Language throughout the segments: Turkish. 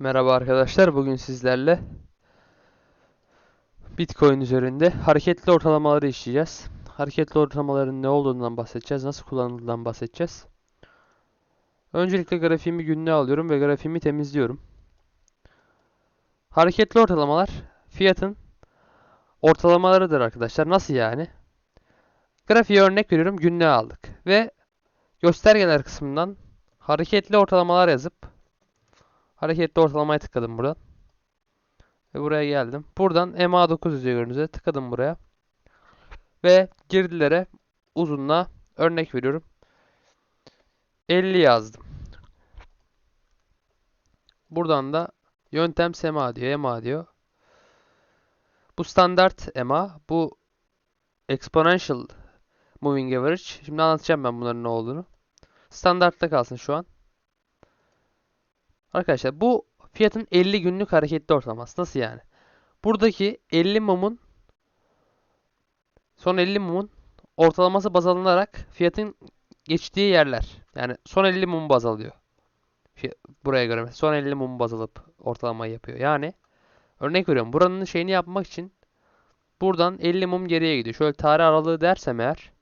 Merhaba arkadaşlar. Bugün sizlerle Bitcoin üzerinde hareketli ortalamaları işleyeceğiz. Hareketli ortalamaların ne olduğundan bahsedeceğiz. Nasıl kullanıldığından bahsedeceğiz. Öncelikle grafiğimi günlüğe alıyorum ve grafiğimi temizliyorum. Hareketli ortalamalar fiyatın ortalamalarıdır arkadaşlar. Nasıl yani? Grafiğe örnek veriyorum. Günlüğe aldık. Ve göstergeler kısmından hareketli ortalamalar yazıp Hareketli ortalamaya tıkladım buradan. Ve buraya geldim. Buradan MA9 yazıyor gördüğünüz üzere. Tıkladım buraya. Ve girdilere uzunluğa örnek veriyorum. 50 yazdım. Buradan da yöntem SEMA diyor. EMA diyor. Bu standart EMA. Bu exponential moving average. Şimdi anlatacağım ben bunların ne olduğunu. Standartta kalsın şu an. Arkadaşlar bu fiyatın 50 günlük hareketli ortalaması. Nasıl yani? Buradaki 50 mumun son 50 mumun ortalaması baz alınarak fiyatın geçtiği yerler. Yani son 50 mum baz alıyor. Buraya göre son 50 mum baz alıp ortalamayı yapıyor. Yani örnek veriyorum. Buranın şeyini yapmak için buradan 50 mum geriye gidiyor. Şöyle tarih aralığı dersem eğer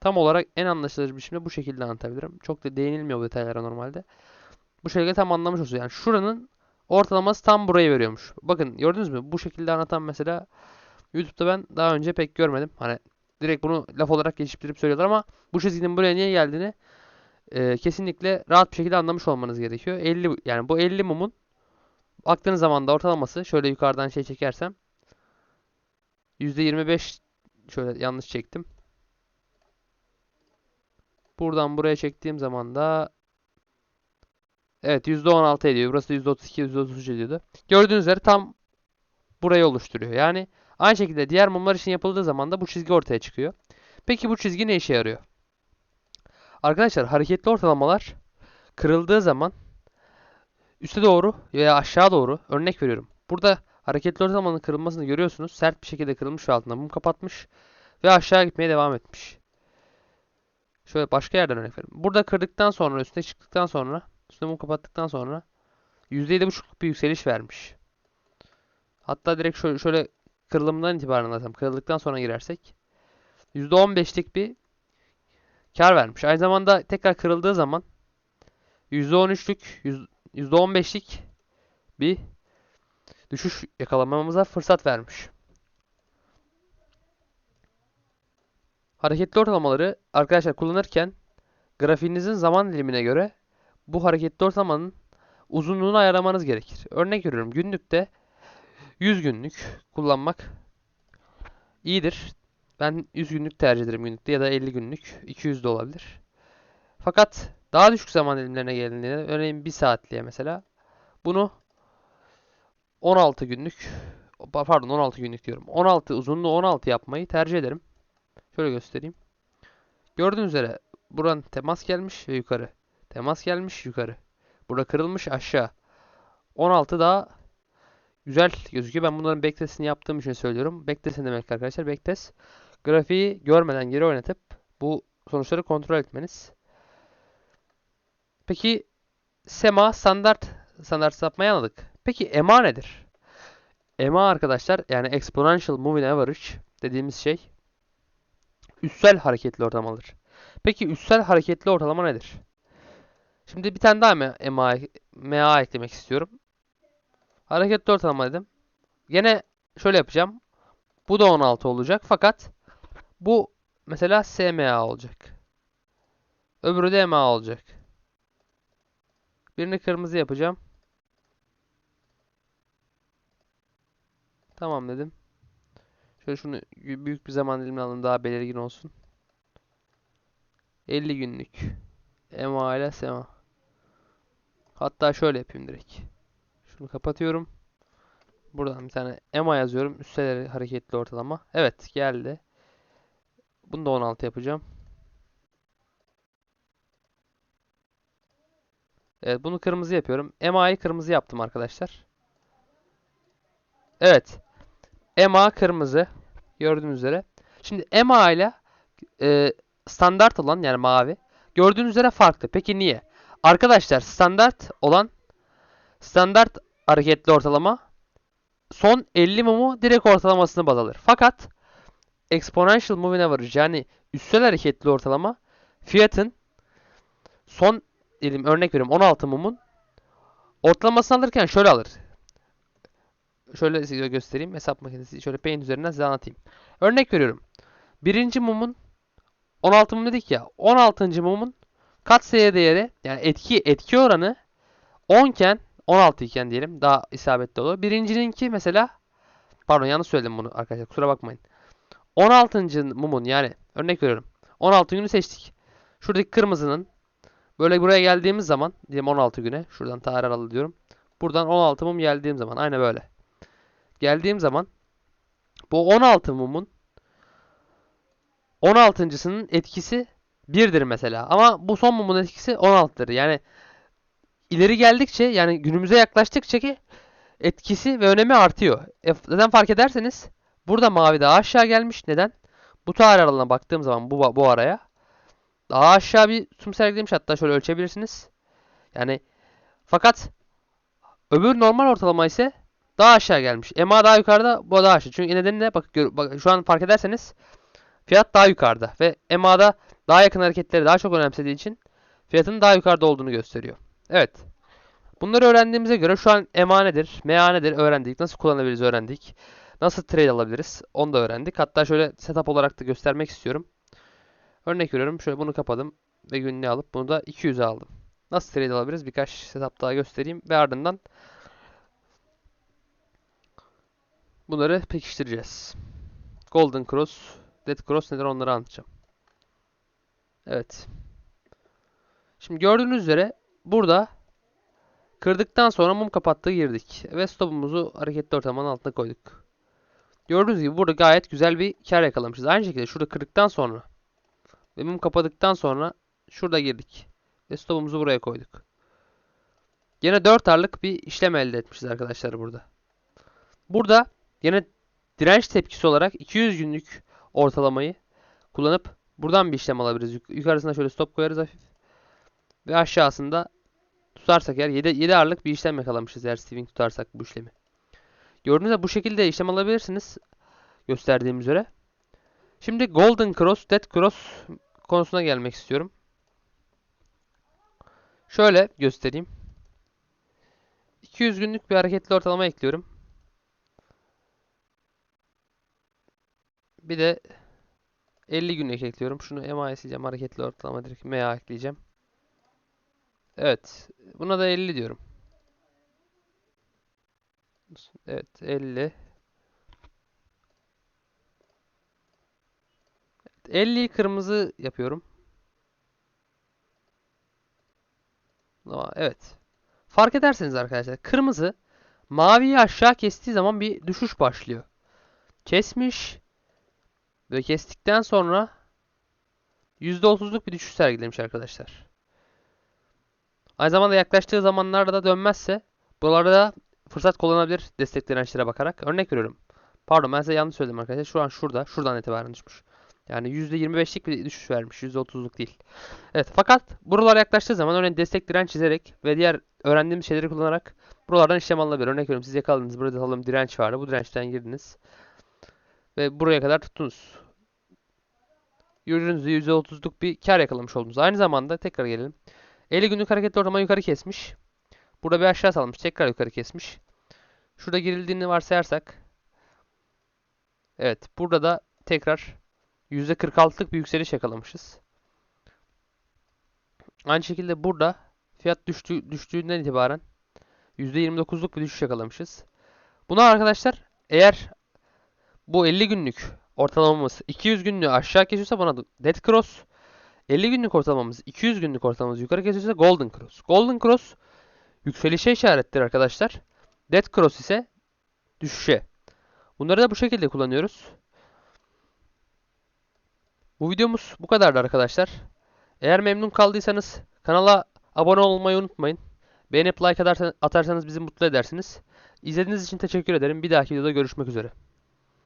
tam olarak en anlaşılır biçimde bu şekilde anlatabilirim. Çok da değinilmiyor bu detaylara normalde. Bu şekilde tam anlamış olsun. Yani şuranın ortalaması tam burayı veriyormuş. Bakın gördünüz mü? Bu şekilde anlatan mesela YouTube'da ben daha önce pek görmedim. Hani direkt bunu laf olarak geçiştirip söylüyorlar ama bu çizginin buraya niye geldiğini e, kesinlikle rahat bir şekilde anlamış olmanız gerekiyor. 50 yani bu 50 mumun baktığınız zaman da ortalaması şöyle yukarıdan şey çekersem %25 şöyle yanlış çektim. Buradan buraya çektiğim zaman da Evet %16 ediyor. Burası %32, %33 ediyordu. Gördüğünüz üzere tam burayı oluşturuyor. Yani aynı şekilde diğer mumlar için yapıldığı zaman da bu çizgi ortaya çıkıyor. Peki bu çizgi ne işe yarıyor? Arkadaşlar hareketli ortalamalar kırıldığı zaman üste doğru veya aşağı doğru örnek veriyorum. Burada hareketli ortalamanın kırılmasını görüyorsunuz. Sert bir şekilde kırılmış ve altında mum kapatmış ve aşağı gitmeye devam etmiş. Şöyle başka yerden örnek vereyim. Burada kırdıktan sonra üstüne çıktıktan sonra Mum kapattıktan sonra %7,5'luk bir yükseliş vermiş. Hatta direkt şöyle, şöyle kırılımdan itibaren anlatsam. Kırıldıktan sonra girersek %15'lik bir kar vermiş. Aynı zamanda tekrar kırıldığı zaman %13'lük %15'lik bir düşüş yakalamamıza fırsat vermiş. Hareketli ortalamaları arkadaşlar kullanırken grafiğinizin zaman dilimine göre bu hareketli ortalamanın uzunluğunu ayarlamanız gerekir. Örnek veriyorum günlükte 100 günlük kullanmak iyidir. Ben 100 günlük tercih ederim günlükte ya da 50 günlük 200 de olabilir. Fakat daha düşük zaman dilimlerine gelindiğinde örneğin 1 saatliğe mesela bunu 16 günlük pardon 16 günlük diyorum. 16 uzunluğu 16 yapmayı tercih ederim. Şöyle göstereyim. Gördüğünüz üzere buranın temas gelmiş ve yukarı. Temas gelmiş yukarı. Burada kırılmış aşağı. 16 daha güzel gözüküyor. Ben bunların backtest'ini yaptığım için söylüyorum. Backtest demek arkadaşlar? Backtest grafiği görmeden geri oynatıp bu sonuçları kontrol etmeniz. Peki SEMA standart standart yapmayı anladık. Peki EMA nedir? EMA arkadaşlar yani Exponential Moving Average dediğimiz şey üssel hareketli ortalamadır. Peki üssel hareketli ortalama nedir? Şimdi bir tane daha MA, MA eklemek istiyorum. Hareketli ortalama dedim. Gene şöyle yapacağım. Bu da 16 olacak fakat bu mesela SMA olacak. Öbürü de MA olacak. Birini kırmızı yapacağım. Tamam dedim. Şöyle şunu büyük bir zaman dilimine alın daha belirgin olsun. 50 günlük. MA ile SMA. Hatta şöyle yapayım direkt. Şunu kapatıyorum. Buradan bir tane EMA yazıyorum. Üsteleri hareketli ortalama. Evet geldi. Bunu da 16 yapacağım. Evet bunu kırmızı yapıyorum. EMA'yı kırmızı yaptım arkadaşlar. Evet. EMA kırmızı. Gördüğünüz üzere. Şimdi EMA ile e, standart olan yani mavi. Gördüğünüz üzere farklı. Peki niye? Arkadaşlar standart olan Standart hareketli ortalama son 50 mumu direkt ortalamasını baz alır. Fakat exponential moving average yani üstel hareketli ortalama fiyatın son diyelim örnek veriyorum 16 mumun ortalamasını alırken şöyle alır. Şöyle size göstereyim. Hesap makinesi şöyle Paint üzerinden size anlatayım. Örnek veriyorum. Birinci mumun 16 mum dedik ya. 16. mumun katsayı değeri yani etki etki oranı 10 iken 16 iken diyelim daha isabetli olur. Birincininki mesela pardon yanlış söyledim bunu arkadaşlar kusura bakmayın. 16. mumun yani örnek veriyorum. 16 günü seçtik. Şuradaki kırmızının böyle buraya geldiğimiz zaman diyelim 16 güne şuradan tarih aralı diyorum. Buradan 16 mum geldiğim zaman aynı böyle. Geldiğim zaman bu 16 mumun 16.sının etkisi 1'dir mesela. Ama bu son mumun etkisi 16'dır. Yani ileri geldikçe yani günümüze yaklaştıkça ki etkisi ve önemi artıyor. E, neden fark ederseniz burada mavi daha aşağı gelmiş. Neden? Bu tarih aralığına baktığım zaman bu, bu araya daha aşağı bir tüm sergilemiş. Hatta şöyle ölçebilirsiniz. Yani fakat öbür normal ortalama ise daha aşağı gelmiş. EMA daha yukarıda, bu daha aşağı. Çünkü nedeni ne? Bak, bak şu an fark ederseniz fiyat daha yukarıda ve EMA'da daha yakın hareketleri daha çok önemsediği için fiyatın daha yukarıda olduğunu gösteriyor. Evet. Bunları öğrendiğimize göre şu an EMA nedir, MA nedir öğrendik. Nasıl kullanabiliriz öğrendik. Nasıl trade alabiliriz onu da öğrendik. Hatta şöyle setup olarak da göstermek istiyorum. Örnek veriyorum. Şöyle bunu kapadım ve günlüğü alıp bunu da 200'e aldım. Nasıl trade alabiliriz? Birkaç setup daha göstereyim ve ardından bunları pekiştireceğiz. Golden Cross, Dead Cross nedir onları anlatacağım. Evet. Şimdi gördüğünüz üzere burada kırdıktan sonra mum kapattığı girdik. Ve stopumuzu hareketli ortalamanın altına koyduk. Gördüğünüz gibi burada gayet güzel bir kar yakalamışız. Aynı şekilde şurada kırdıktan sonra ve mum kapadıktan sonra şurada girdik. Ve stopumuzu buraya koyduk. Yine 4 arlık bir işlem elde etmişiz arkadaşlar burada. Burada yine direnç tepkisi olarak 200 günlük ortalamayı kullanıp buradan bir işlem alabiliriz. Yuk- yukarısına şöyle stop koyarız hafif. Ve aşağısında tutarsak eğer 7, 7 arlık bir işlem yakalamışız eğer swing tutarsak bu işlemi. Gördüğünüz gibi bu şekilde işlem alabilirsiniz. Gösterdiğim üzere. Şimdi Golden Cross, Dead Cross konusuna gelmek istiyorum. Şöyle göstereyim. 200 günlük bir hareketli ortalama ekliyorum. Bir de 50 günlük ekliyorum. Şunu MA ekleyeceğim. Hareketli ortalama direkt MA ekleyeceğim. Evet. Buna da 50 diyorum. Evet 50. 50'yi kırmızı yapıyorum. Evet. Fark ederseniz arkadaşlar kırmızı maviyi aşağı kestiği zaman bir düşüş başlıyor. Kesmiş ve kestikten sonra %30'luk bir düşüş sergilemiş arkadaşlar. Aynı zamanda yaklaştığı zamanlarda da dönmezse buralarda da fırsat kullanabilir destek dirençlere bakarak. Örnek veriyorum. Pardon ben size yanlış söyledim arkadaşlar. Şu an şurada. Şuradan itibaren düşmüş. Yani %25'lik bir düşüş vermiş. %30'luk değil. Evet fakat buralara yaklaştığı zaman örneğin destek direnç çizerek ve diğer öğrendiğimiz şeyleri kullanarak buralardan işlem alınabilir. Örnek veriyorum siz yakaladınız. Burada alalım direnç vardı. Bu dirençten girdiniz. Ve buraya kadar tuttunuz. Gibi %30'luk bir kar yakalamış oldunuz. Aynı zamanda tekrar gelelim. 50 günlük hareketli ortalama yukarı kesmiş. Burada bir aşağı salmış. Tekrar yukarı kesmiş. Şurada girildiğini varsayarsak. Evet. Burada da tekrar %46'lık bir yükseliş yakalamışız. Aynı şekilde burada fiyat düştüğü, düştüğünden itibaren %29'luk bir düşüş yakalamışız. Buna arkadaşlar eğer bu 50 günlük ortalamamız 200 günlüğü aşağı kesiyorsa buna dead cross. 50 günlük ortalamamız 200 günlük ortalamamız yukarı kesiyorsa golden cross. Golden cross yükselişe işarettir arkadaşlar. Dead cross ise düşüşe. Bunları da bu şekilde kullanıyoruz. Bu videomuz bu kadardı arkadaşlar. Eğer memnun kaldıysanız kanala abone olmayı unutmayın. Beğenip like atarsan- atarsanız bizi mutlu edersiniz. İzlediğiniz için teşekkür ederim. Bir dahaki videoda görüşmek üzere.